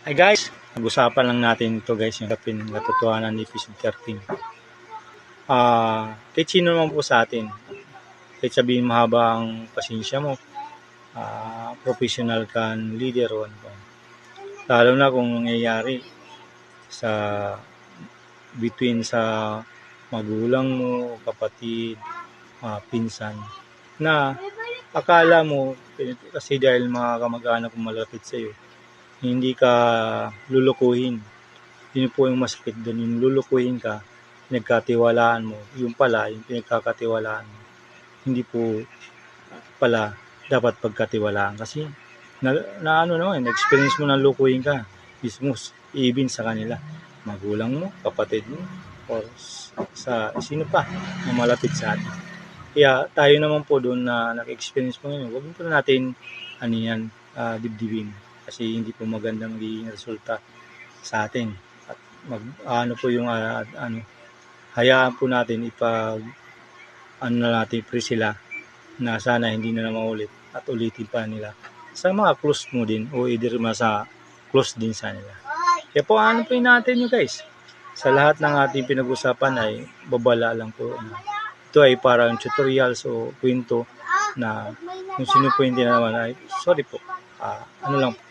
Ay guys, pag-usapan lang natin ito guys, yung kapin katotohanan ni episode 13. Ah, kahit sino naman po sa atin, kahit sabihin mahaba ang pasensya mo, ah, professional ka, leader o ano pa. Lalo na kung nangyayari sa between sa magulang mo, kapatid, ah, pinsan, na akala mo, kasi dahil mga kamag-anak malapit sa iyo, hindi ka lulukuhin. Yun po yung masakit doon, yung lulukuhin ka, pinagkatiwalaan mo, yung pala, yung pinagkakatiwalaan mo, hindi po pala dapat pagkatiwalaan. Kasi na, na ano naman, na-experience mo na lukuhin ka. Mismo, even sa kanila, magulang mo, kapatid mo, or sa sino pa na malapit sa atin. Kaya tayo naman po doon na nag-experience po ngayon, huwag po natin ano yan, ah, dibdibin kasi hindi po maganda magiging resulta sa atin. At mag, ano po yung ah, ano, hayaan po natin ipag ano na natin pre sila na sana hindi na naman ulit at ulitin pa nila sa mga close mo din o either sa close din sa nila. Kaya po ano po natin yun guys. Sa lahat ng ating pinag-usapan ay babala lang po. ano. Ito ay parang tutorials o kwento na kung sino po hindi na naman ay sorry po. Ah, ano lang po